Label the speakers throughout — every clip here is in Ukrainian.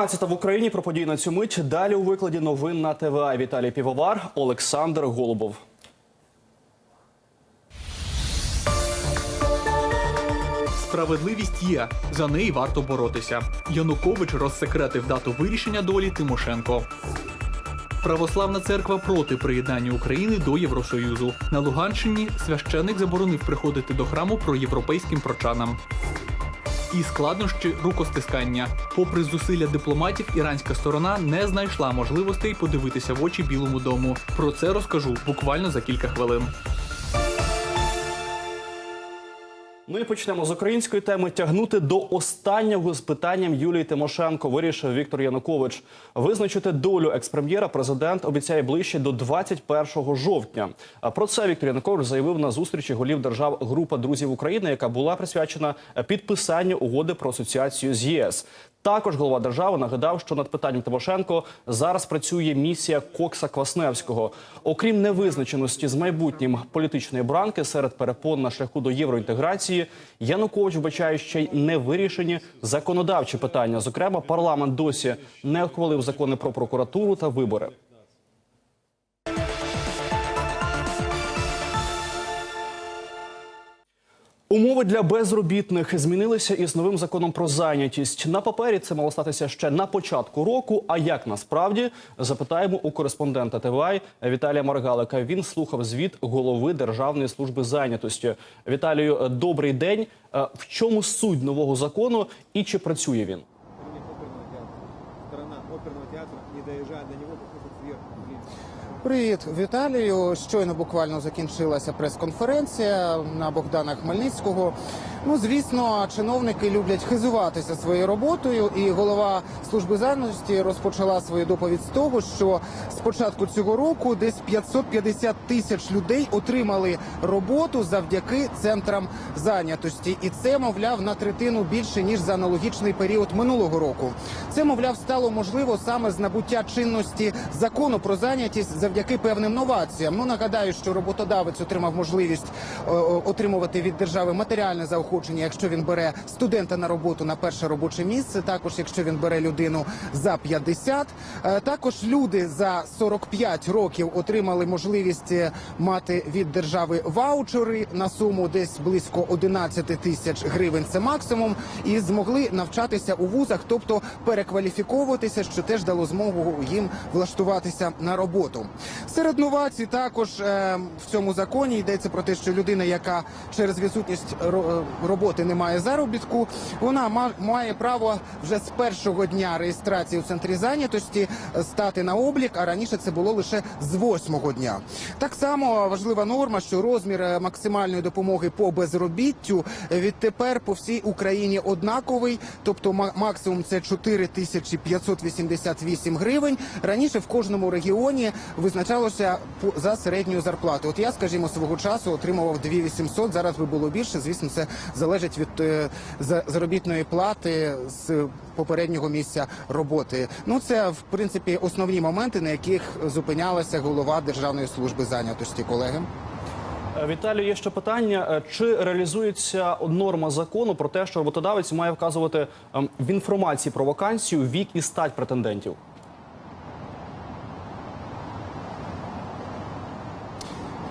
Speaker 1: 12 в Україні про події на цю мить. Далі у викладі новин на ТВА. Віталій Півовар, Олександр Голубов.
Speaker 2: Справедливість є, за неї варто боротися. Янукович розсекретив дату вирішення долі Тимошенко. Православна церква проти приєднання України до Євросоюзу. На Луганщині священик заборонив приходити до храму проєвропейським прочанам. І складнощі рукостискання. Попри зусилля дипломатів, іранська сторона не знайшла можливостей подивитися в очі Білому дому. Про це розкажу буквально за кілька хвилин.
Speaker 1: Ну і почнемо з української теми. Тягнути до останнього з питанням Юлії Тимошенко вирішив Віктор Янукович. Визначити долю експрем'єра президент обіцяє ближче до 21 жовтня. А про це Віктор Янукович заявив на зустрічі голів держав Група друзів України, яка була присвячена підписанню угоди про асоціацію з ЄС. Також голова держави нагадав, що над питанням Тимошенко зараз працює місія Кокса Квасневського. Окрім невизначеності з майбутнім політичної бранки серед перепон на шляху до євроінтеграції, Янукович вбачає ще й невирішені законодавчі питання. Зокрема, парламент досі не ухвалив закони про прокуратуру та вибори. Умови для безробітних змінилися із новим законом про зайнятість. На папері це мало статися ще на початку року. А як насправді запитаємо у кореспондента ТВА Віталія Маргалика. Він слухав звіт голови Державної служби зайнятості. Віталію, добрий день. Е, В чому суть нового закону і чи працює він?
Speaker 3: Сторона оперного театра не доезжая до выходит сверху.
Speaker 4: Привіт, Віталію. Щойно буквально закінчилася прес-конференція на Богдана Хмельницького. Ну, звісно, чиновники люблять хизуватися своєю роботою, і голова служби зайнятості розпочала свою доповідь з того, що з початку цього року десь 550 тисяч людей отримали роботу завдяки центрам зайнятості, і це, мовляв, на третину більше ніж за аналогічний період минулого року. Це, мовляв, стало можливо саме з набуття чинності закону про зайнятість завдяки певним новаціям. Ну нагадаю, що роботодавець отримав можливість е, е, отримувати від держави матеріальне заохочення, якщо він бере студента на роботу на перше робоче місце. Також якщо він бере людину за 50. Е, Також люди за 45 років отримали можливість е, мати від держави ваучери на суму десь близько 11 тисяч гривень. Це максимум, і змогли навчатися у вузах, тобто перекваліфіковуватися, що теж дало змогу їм влаштуватися на роботу. Серед новацій також е, в цьому законі йдеться про те, що людина, яка через відсутність роботи не має заробітку, вона ма- має право вже з першого дня реєстрації у центрі зайнятості е, стати на облік. А раніше це було лише з восьмого дня. Так само важлива норма, що розмір е, максимальної допомоги по безробіттю е, відтепер по всій Україні однаковий, тобто ма- максимум це 4 тисячі 588 гривень. Раніше в кожному регіоні визначалося за середньою зарплатою. От я, скажімо, свого часу отримував 2800, зараз би було більше. Звісно, це залежить від е, заробітної плати з попереднього місця роботи. Ну це в принципі основні моменти, на яких зупинялася голова Державної служби зайнятості, колеги.
Speaker 1: Е, Віталію, є ще питання: Е, чи реалізується норма закону про те, що роботодавець має вказувати ем, в інформації про вакансію вік і стать претендентів?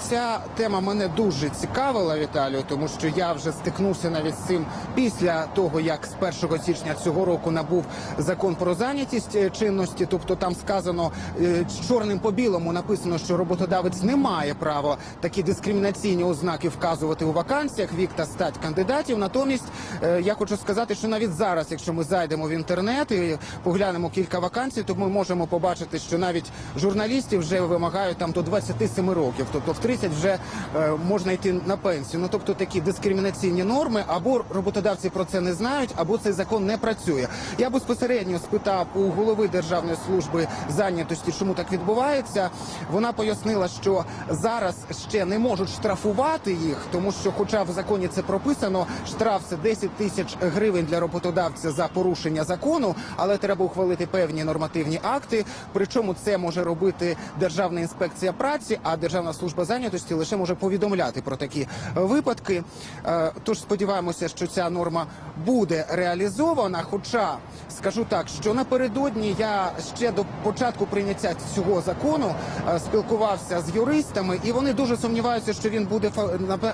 Speaker 4: Ця тема мене дуже цікавила, Віталію, тому що я вже стикнувся навіть з цим після того, як з 1 січня цього року набув закон про зайнятість е, чинності. Тобто там сказано е, чорним по білому написано, що роботодавець не має права такі дискримінаційні ознаки вказувати у вакансіях, вік та стать кандидатів. Натомість е, я хочу сказати, що навіть зараз, якщо ми зайдемо в інтернет і поглянемо кілька вакансій, то ми можемо побачити, що навіть журналістів вже вимагають там до 27 років, тобто в 30 вже е, можна йти на пенсію. Ну тобто такі дискримінаційні норми, або роботодавці про це не знають, або цей закон не працює. Я безпосередньо спитав у голови Державної служби зайнятості, чому так відбувається. Вона пояснила, що зараз ще не можуть штрафувати їх, тому що, хоча в законі це прописано, штраф це 10 тисяч гривень для роботодавця за порушення закону, але треба ухвалити певні нормативні акти. Причому це може робити Державна інспекція праці, а Державна служба зайнятості зайнятості лише може повідомляти про такі е, випадки. Е, Тож сподіваємося, що ця норма буде реалізована. Хоча скажу так, що напередодні я ще до початку прийняття цього закону е, спілкувався з юристами, і вони дуже сумніваються, що він буде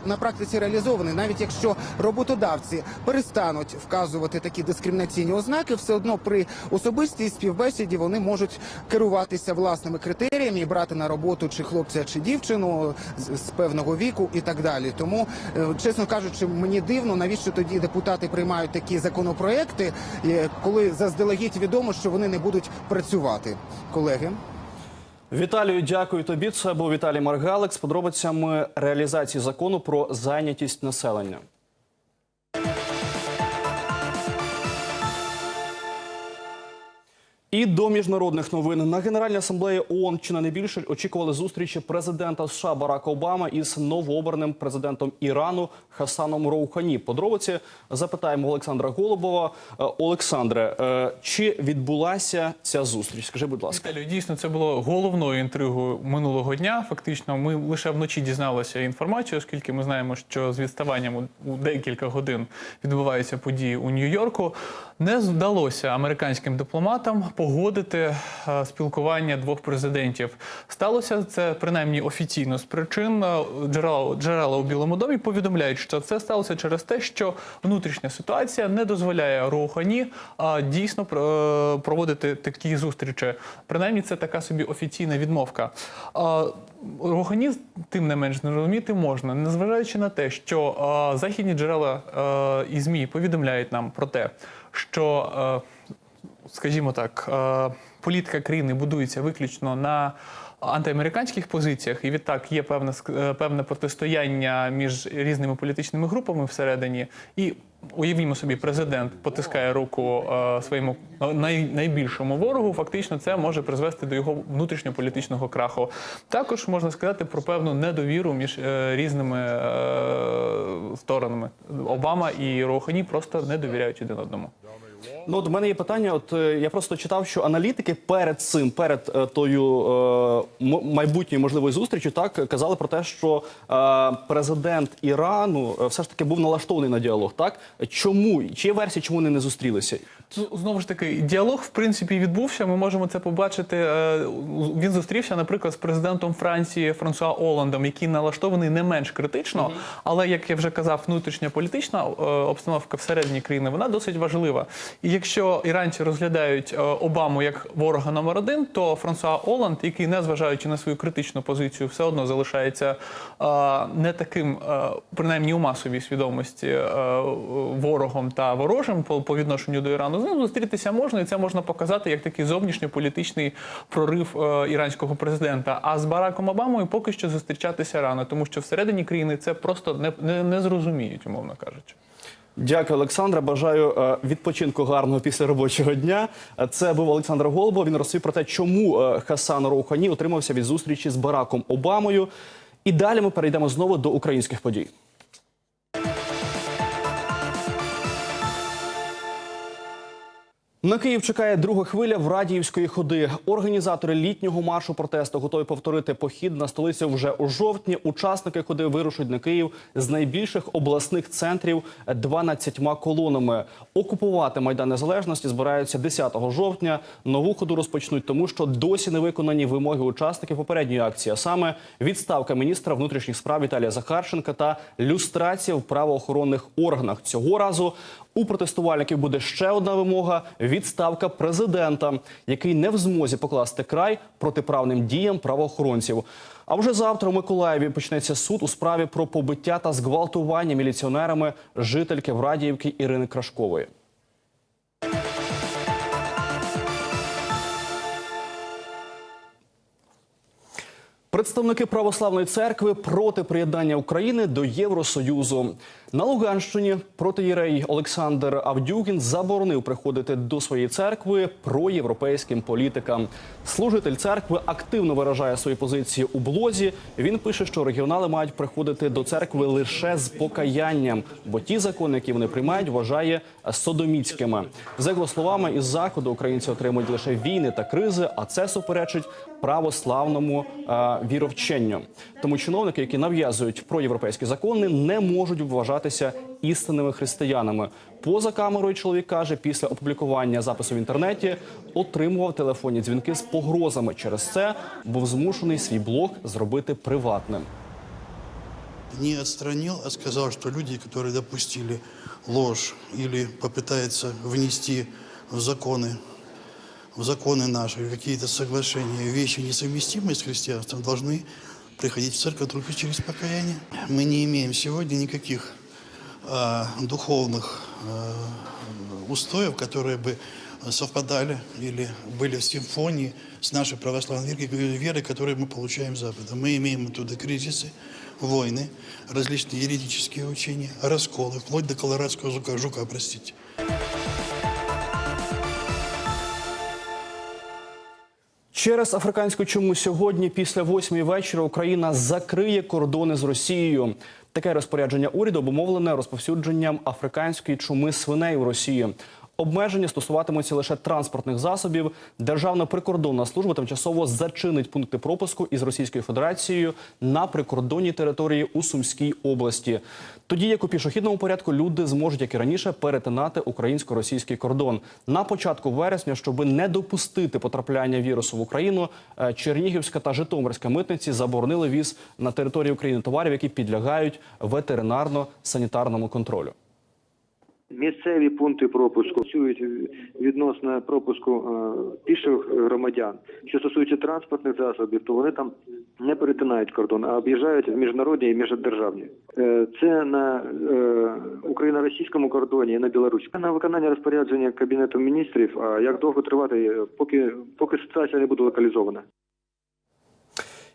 Speaker 4: на практиці реалізований, навіть якщо роботодавці перестануть вказувати такі дискримінаційні ознаки, все одно при особистій співбесіді вони можуть керуватися власними критеріями і брати на роботу чи хлопця, чи дівчину з, певного віку і так далі. Тому, е, чесно кажучи, мені дивно, навіщо тоді депутати приймають такі законопроекти, е, коли заздалегідь відомо, що вони не будуть працювати. Колеги.
Speaker 1: Віталію, дякую тобі. Це був Віталій Маргалик з подробицями реалізації закону про зайнятість населення. І до міжнародних новин на Генеральній асамблеї ООН чи не найбільше очікували зустрічі президента США Барака Обами із новообраним президентом Ірану Хасаном Роухані. Подробиці запитаємо Олександра Голубова. Е, Олександре, е, чи відбулася ця зустріч? Скажи, будь ласка.
Speaker 2: Віталію, дійсно, це було головною інтригою минулого дня. Фактично, ми лише вночі дізналися інформацію, оскільки ми знаємо, що з відставанням у декілька годин відбуваються події у Нью-Йорку. Не вдалося американським дипломатам погодити е, спілкування двох президентів. Сталося це принаймні офіційно з причин е, джерела, джерела у Білому домі повідомляють, що це сталося через те, що внутрішня ситуація не дозволяє Роухані а, дійсно е, проводити такі зустрічі. Принаймні, це така собі офіційна відмовка. А, Роухані, тим не менш, не розуміти можна, незважаючи на те, що західні джерела і ЗМІ повідомляють нам про те, що е, скажімо так, е, політика країни будується виключно на антиамериканських позиціях, і відтак є певне певне протистояння між різними політичними групами всередині. І уявімо собі, президент потискає руку е, своєму най, найбільшому ворогу. Фактично, це може призвести до його внутрішньополітичного краху. Також можна сказати про певну недовіру між різними сторонами. Обама і Роухані просто не довіряють один одному. wall.
Speaker 1: Ну, от у мене є питання. От е, я просто читав, що аналітики перед цим, перед е, тою е, м- майбутньою можливою зустрічю, так казали про те, що е, президент Ірану е, все ж таки був налаштований на діалог. Так чому чи є версія, чому вони не зустрілися?
Speaker 2: Знову ж таки, діалог в принципі відбувся. Ми можемо це побачити. Е, Він зустрівся, наприклад, з президентом Франції Франсуа Оландом, який налаштований не менш критично. Але як я вже казав, внутрішня політична е, обстановка всередині країни вона досить важлива. І якщо іранці розглядають е, Обаму як ворога номер один, то Франсуа Оланд, який, незважаючи на свою критичну позицію, все одно залишається е, не таким, е, принаймні у масовій свідомості, ворогом та ворожим по, відношенню до Ірану, з ним зустрітися можна, і це можна показати як такий зовнішньополітичний прорив іранського президента. А з Бараком Обамою поки що зустрічатися рано, тому що всередині країни це просто не, не зрозуміють, умовно кажучи.
Speaker 1: Дякую, Олександра. Бажаю е, відпочинку гарного після робочого дня. Е, Це був Олександр Голубов. Він розповів про те, чому е, Хасан Роухані отримався від зустрічі з Бараком Обамою. І далі ми перейдемо знову до українських подій. На Київ чекає друга хвиля в Радіївської ходи. Організатори літнього маршу протесту готові повторити похід на столицю вже у жовтні. Учасники ходи вирушать на Київ з найбільших обласних центрів 12 колонами. Окупувати майдан незалежності збираються 10 жовтня. Нову ходу розпочнуть, тому що досі не виконані вимоги учасників попередньої акції. А саме відставка міністра внутрішніх справ Віталія Захарченка та люстрація в правоохоронних органах. Цього разу у протестувальників буде ще одна вимога: відставка президента, який не в змозі покласти край протиправним діям правоохоронців. А вже завтра у Миколаєві почнеться суд у справі про побиття та зґвалтування міліціонерами жительки Врадіївки Ірини Крашкової. Представники православної церкви проти приєднання України до Євросоюзу на Луганщині протиєрей Олександр Авдюгін заборонив приходити до своєї церкви проєвропейським політикам. Служитель церкви активно виражає свої позиції у блозі. Він пише, що регіонали мають приходити до церкви лише з покаянням, бо ті закони, які вони приймають, вважає содоміцькими. За його словами, із заходу українці отримують лише війни та кризи, а це суперечить православному е, віровченню. Тому чиновники, які нав'язують проєвропейські закони, не можуть вважатися істинними християнами. Поза камерою чоловік каже, після опублікування запису в інтернеті отримував телефонні дзвінки з погрозами. Через це був змушений свій блог зробити приватним.
Speaker 5: не отстранил, а сказал, что люди, которые допустили ложь или попытаются внести в законы, В законы наши какие-то соглашения, вещи несовместимые с христианством, должны приходить в церковь только через покаяние. Мы не имеем сегодня никаких а, духовных а, устоев, которые бы совпадали или были в симфонии с нашей православной верой, верой, которую мы получаем Запада. Мы имеем оттуда кризисы, войны, различные юридические учения, расколы, вплоть до колорадского жука, жука простите.
Speaker 1: Через африканську чуму сьогодні після восьмої вечора Україна закриє кордони з Росією. Таке розпорядження уряду обумовлене розповсюдженням африканської чуми свиней у Росії. Обмеження стосуватимуться лише транспортних засобів. Державна прикордонна служба тимчасово зачинить пункти пропуску із Російською Федерацією на прикордонній території у Сумській області. Тоді, як у пішохідному порядку, люди зможуть, як і раніше, перетинати українсько-російський кордон. На початку вересня, щоб не допустити потрапляння вірусу в Україну, е, Чернігівська та Житомирська митниці заборонили віз на території України товарів, які підлягають ветеринарно-санітарному контролю.
Speaker 6: Місцеві пункти пропуску працюють відносно пропуску е, піших громадян. Що стосується транспортних засобів, то вони там не перетинають кордон, а об'їжджають міжнародні і міждержавні. Е, Це на е, україно-російському кордоні і на Білорусі. На виконання розпорядження кабінету міністрів. А як довго тривати, поки поки ситуація не буде локалізована.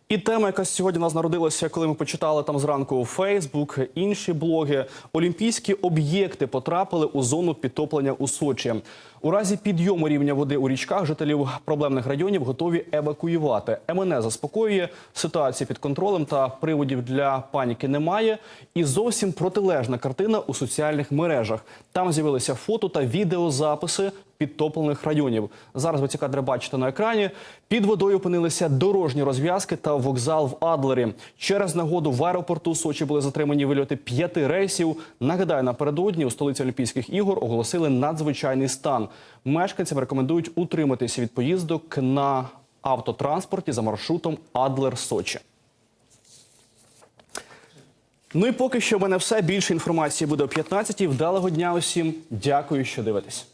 Speaker 1: І тема, яка сьогодні у нас народилася, коли ми почитали там зранку Фейсбук, інші блоги. Олімпійські об'єкти потрапили у зону підтоплення у Сочі. У разі підйому рівня води у річках жителів проблемних районів готові евакуювати. МНЕ заспокоює ситуацію під контролем та приводів для паніки немає. І зовсім протилежна картина у соціальних мережах. Там з'явилися фото та відеозаписи підтоплених районів. Зараз ви ці кадри бачите на екрані. Під водою опинилися дорожні розв'язки та вокзал в Адлері. Через нагоду в аеропорту Сочі були затримані вильоти п'яти рейсів. Нагадаю, напередодні у столиці Олімпійських ігор оголосили надзвичайний стан. Мешканцям рекомендують утриматися від поїздок на автотранспорті за маршрутом Адлер-Сочі. Ну і поки що в мене все. Більше інформації буде о 15-й. Вдалого дня усім. Дякую, що дивитесь.